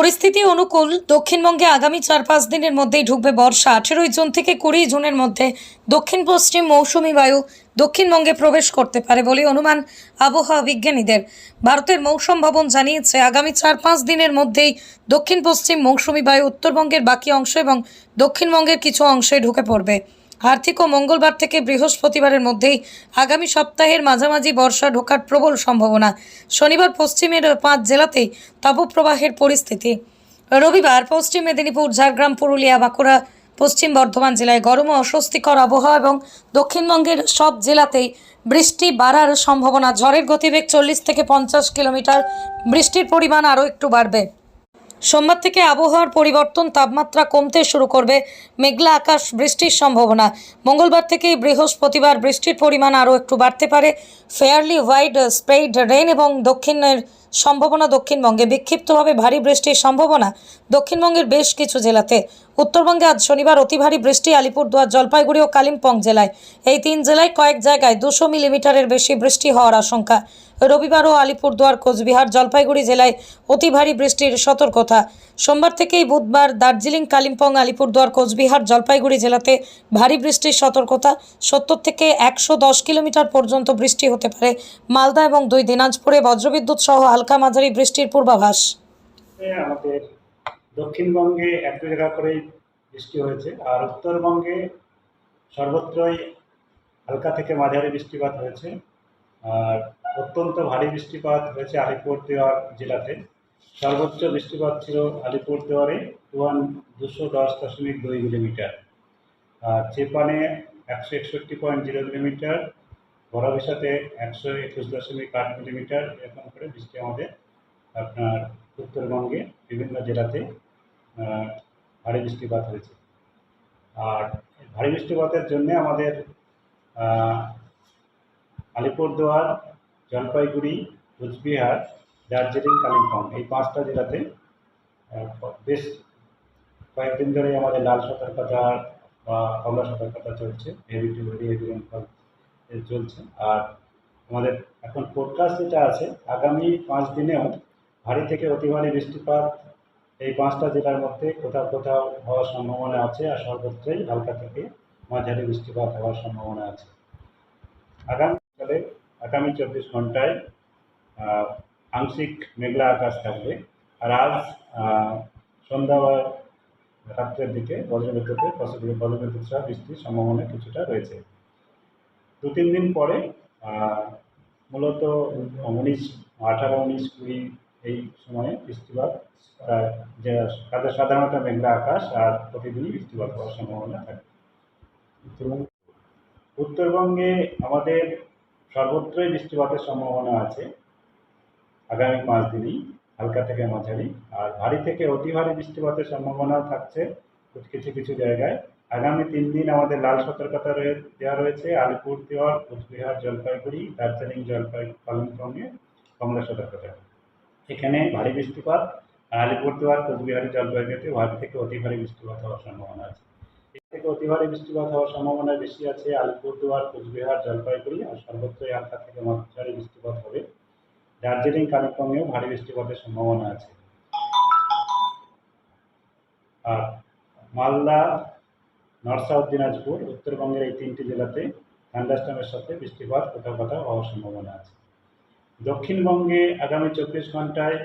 পরিস্থিতি অনুকূল। দক্ষিণবঙ্গে আগামী চার পাঁচ দিনের মধ্যেই ঢুকবে বর্ষা। আঠেরোই জুন থেকে কুড়ি জুনের মধ্যে দক্ষিণ পশ্চিম মৌসুমি বায়ু দক্ষিণবঙ্গে প্রবেশ করতে পারে বলে অনুমান আবহাওয়া বিজ্ঞানীদের। ভারতের মৌসুম ভবন জানিয়েছে, আগামী চার পাঁচ দিনের মধ্যেই দক্ষিণ পশ্চিম মৌসুমি বায়ু উত্তরবঙ্গের বাকি অংশ এবং দক্ষিণবঙ্গের কিছু অংশে ঢুকে পড়বে। আর্থিক ও মঙ্গলবার থেকে বৃহস্পতিবারের মধ্যেই আগামী সপ্তাহের মাঝামাঝি বর্ষা ঢোকার প্রবল সম্ভাবনা। শনিবার পশ্চিমের পাঁচ জেলাতেই তাপপ্রবাহের পরিস্থিতি। রবিবার পশ্চিম মেদিনীপুর, ঝাড়গ্রাম, পুরুলিয়া, বাঁকুড়া, পশ্চিম বর্ধমান জেলায় গরম ও অস্বস্তিকর আবহাওয়া এবং দক্ষিণবঙ্গের সব জেলাতেই বৃষ্টি বাড়ার সম্ভাবনা। ঝড়ের গতিবেগ চল্লিশ থেকে পঞ্চাশ কিলোমিটার। বৃষ্টির পরিমাণ আরও একটু বাড়বে। সোমবার থেকে আবহাওয়ার পরিবর্তন তাপমাত্রা কমতে শুরু করবে। মেঘলা আকাশ, বৃষ্টির সম্ভাবনা। মঙ্গলবার থেকেই বৃহস্পতিবার বৃষ্টির পরিমাণ আরও একটু বাড়তে পারে। ফেয়ারলি ওয়াইড স্প্রেড রেন এবং দক্ষিণের সম্ভাবনা দক্ষিণবঙ্গে। বিক্ষিপ্তভাবে ভারী বৃষ্টির সম্ভাবনা দক্ষিণবঙ্গের বেশ কিছু জেলাতে। উত্তরবঙ্গে আজ শনিবার অতি ভারী বৃষ্টি আলিপুরদুয়ার, জলপাইগুড়ি ও কালিম্পং জেলায় এই তিন জেলায় কয়েক জায়গায় দুশো মিলিমিটারের বেশি বৃষ্টি হওয়ার আশঙ্কা। রবিবারও আলিপুরদুয়ার, কোচবিহার, জলপাইগুড়ি জেলায় অতি ভারী বৃষ্টির সতর্কতা। সোমবার থেকেই বুধবার দার্জিলিং, কালিম্পং, আলিপুরদুয়ার, কোচবিহার, জলপাইগুড়ি জেলাতে ভারী বৃষ্টির সতর্কতা। সত্তর থেকে একশো দশ কিলোমিটার পর্যন্ত বৃষ্টি হতে পারে। মালদা এবং দুই দিনাজপুরে বজ্রবিদ্যুৎ সহ হালকা মাঝারি বৃষ্টির পূর্বাভাস। আমাদের দক্ষিণবঙ্গে এক দু জায়গা করেই বৃষ্টি হয়েছে, আর উত্তরবঙ্গে সর্বত্রই হালকা থেকে মাঝারি বৃষ্টিপাত হয়েছে, আর অত্যন্ত ভারী বৃষ্টিপাত হয়েছে আলিপুরদুয়ার জেলাতে। সর্বোচ্চ বৃষ্টিপাত ছিল আলিপুরদুয়ারে ওয়ান দুশো দশ দশমিক দুই মিলিমিটার, আর চেপানে একশো একষট্টি পয়েন্ট জিরো মিলিমিটার বড়াবিশাতে একশো একুশ দশমিক আট মিলিমিটার এরকম করে বৃষ্টি আমাদের আপনার উত্তরবঙ্গে বিভিন্ন জেলাতে ভারী বৃষ্টিপাত হয়েছে। আর ভারী বৃষ্টিপাতের জন্যে আমাদের আলিপুরদুয়ার, জলপাইগুড়ি, কোচবিহার, দার্জিলিং, কালিম্পং এই পাঁচটা জেলাতে বেশ কয়েকদিন ধরেই আমাদের লাল সতর্কতা বা কমলা সতর্কতা চলছে। হেভি টু ভেরি চলছে। আর আমাদের এখন ফোরকাস্ট যেটা আছে আগামী পাঁচ দিনেও ভারী থেকে অতি ভারী বৃষ্টিপাত এই পাঁচটা জেলার মধ্যে কোথাও কোথাও হওয়ার সম্ভাবনা আছে আর সর্বত্রই হালকা থেকে মাঝারি বৃষ্টিপাত হওয়ার সম্ভাবনা আছে। আগামীকালে আগামী চব্বিশ ঘন্টায় আংশিক মেঘলা আকাশ থাকবে। আর আজ আহ, সন্ধ্যা বা রাত্রের দিকে বজ্রবিদ্যুতের বজ্রবিদ্যুৎ সহ বৃষ্টির সম্ভাবনা কিছুটা রয়েছে। দু তিন দিন পরে মূলত উনিশ, আঠারো, উনিশ, কুড়ি এই সময়ে বৃষ্টিপাত যে সাধারণত মেঘলা আকাশ আর প্রতিদিনই বৃষ্টিপাত হওয়ার সম্ভাবনা থাকে। উত্তরবঙ্গে আমাদের সর্বত্রই বৃষ্টিপাতের সম্ভাবনা আছে। আগামী পাঁচ দিনই, হালকা থেকে মাঝারি। আর ভারী থেকে অতি ভারী বৃষ্টিপাতের সম্ভাবনাও থাকছে। কিছু কিছু জায়গায় আগামী তিন দিন আমাদের লাল সতর্কতা দেওয়া রয়েছে। আলিপুরদুয়ার, কোচবিহার, জলপাইগুড়ি, দার্জিলিং, জলপাই কালিম্পংয়ে কমলা সতর্কতা। এখানে ভারী বৃষ্টিপাত। আর আলিপুরদুয়ার, কোচবিহার, জলপাইগুড়িতে ভারী থেকে অতি ভারী বৃষ্টিপাত হওয়ার সম্ভাবনা আছে। এর থেকে অতি ভারী বৃষ্টিপাত হওয়ার সম্ভাবনা বেশি আছে আলিপুর আলিপুরদুয়ার, কোচবিহার, জলপাইগুড়ি আর সর্বত্রই হালকা থেকে মাঝারি বৃষ্টিপাত হবে। দার্জিলিং, কালিম্পংয়েও ভারী বৃষ্টিপাতের সম্ভাবনা আছে। আর মালদা নর্থ সাউথ দিনাজপুর উত্তরবঙ্গের এই তিনটি জেলাতে থান্ডারস্টর্মের সাথে বৃষ্টিপাত কোথাও কোথাও হওয়ার সম্ভাবনা আছে। দক্ষিণবঙ্গে আগামী চব্বিশ ঘন্টায়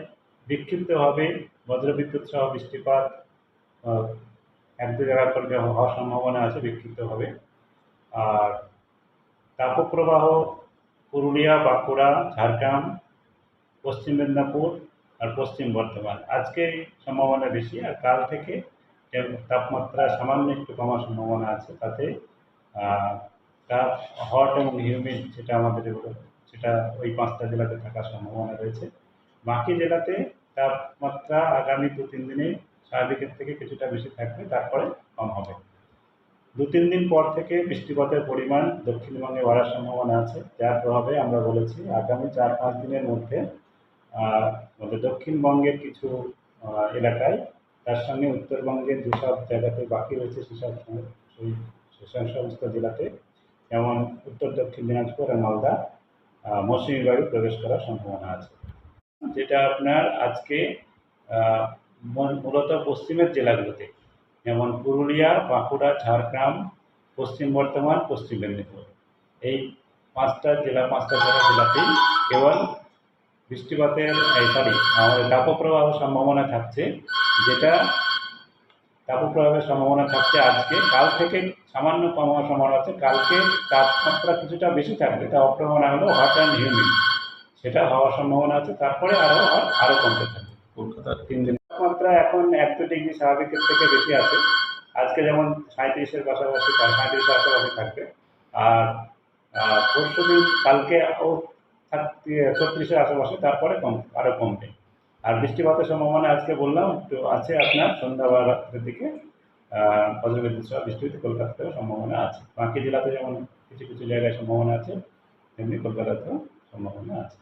বিক্ষিপ্তভাবে বজ্রবিদ্যুৎ সহ বৃষ্টিপাত এক দু জায়গা করে হওয়ার সম্ভাবনা আছে বিক্ষিপ্তভাবে। আর তাপপ্রবাহ পুরুলিয়া, বাঁকুড়া, ঝাড়গ্রাম, পশ্চিম মেদিনীপুর আর পশ্চিম বর্ধমান। আজকে সম্ভাবনা বেশি আর কাল থেকে তাপমাত্রা সামান্য একটু কমার সম্ভাবনা আছে তাতে তাপ হট এবং হিউমিড যেটা আমাদের সেটা ওই পাঁচটা জেলাতে থাকার সম্ভাবনা রয়েছে। বাকি জেলাতে তাপমাত্রা আগামী দু তিন দিনে স্বাভাবিকের থেকে কিছুটা বেশি থাকবে, তারপরে কম হবে। দু তিন দিন পর থেকে বৃষ্টিপাতের পরিমাণ দক্ষিণবঙ্গে বাড়ার সম্ভাবনা আছে। যার প্রভাবে আমরা বলেছি আগামী চার পাঁচ দিনের মধ্যে আমাদের দক্ষিণবঙ্গের কিছু এলাকায় তার সঙ্গে উত্তরবঙ্গের যেসব জায়গাতে বাকি রয়েছে সেসব সেসব সমস্ত জেলাতে, যেমন উত্তর, দক্ষিণ দিনাজপুর আর মালদা মৌসুমী বায়ু প্রবেশ করার সম্ভাবনা আছে। যেটা আপনার আজকে মূলত পশ্চিমের জেলাগুলোতে, যেমন পুরুলিয়া, বাঁকুড়া, ঝাড়গ্রাম, পশ্চিম বর্ধমান, পশ্চিম মেদিনীপুর। এই পাঁচটা জেলা পাঁচটা জেলা জেলাতেই কেবল বৃষ্টিপাতের সরি আমাদের তাপপ্রবাহ সম্ভাবনা থাকছে। যেটা তাপপ্রবাহের সম্ভাবনা থাকছে আজকে। কাল থেকে সামান্য কমার সম্ভাবনা আছে। কালকে তাপমাত্রা কিছুটা বেশি থাকবে। তা অপ্রমাণা হলো হট অ্যান্ড হিউমিড সেটা হওয়ার সম্ভাবনা আছে। তারপরে আরও আরও কমতে থাকবে। কলকাতার তিন দিন। তাপমাত্রা এখন এক দু ডিগ্রি স্বাভাবিকের থেকে বেশি আছে। আজকে যেমন সাঁত্রিশের পাশাপাশি সাঁত্রিশের আশেপাশে থাকবে। আর পরশু দিন কালকে ও ছত্রিশের আশেপাশে তারপরে কম আরও কমবে। আর বৃষ্টিপাতের সম্ভাবনা আজকে বললাম, একটু আছে আপনার সন্ধ্যা বা রাত্রের দিকে বজ্রবিদ্যুৎ সহ বৃষ্টিতে কলকাতাতেও সম্ভাবনা আছে। বাকি জেলাতে যেমন কিছু কিছু জায়গায় সম্ভাবনা আছে, তেমনি কলকাতাতেও সম্ভাবনা আছে।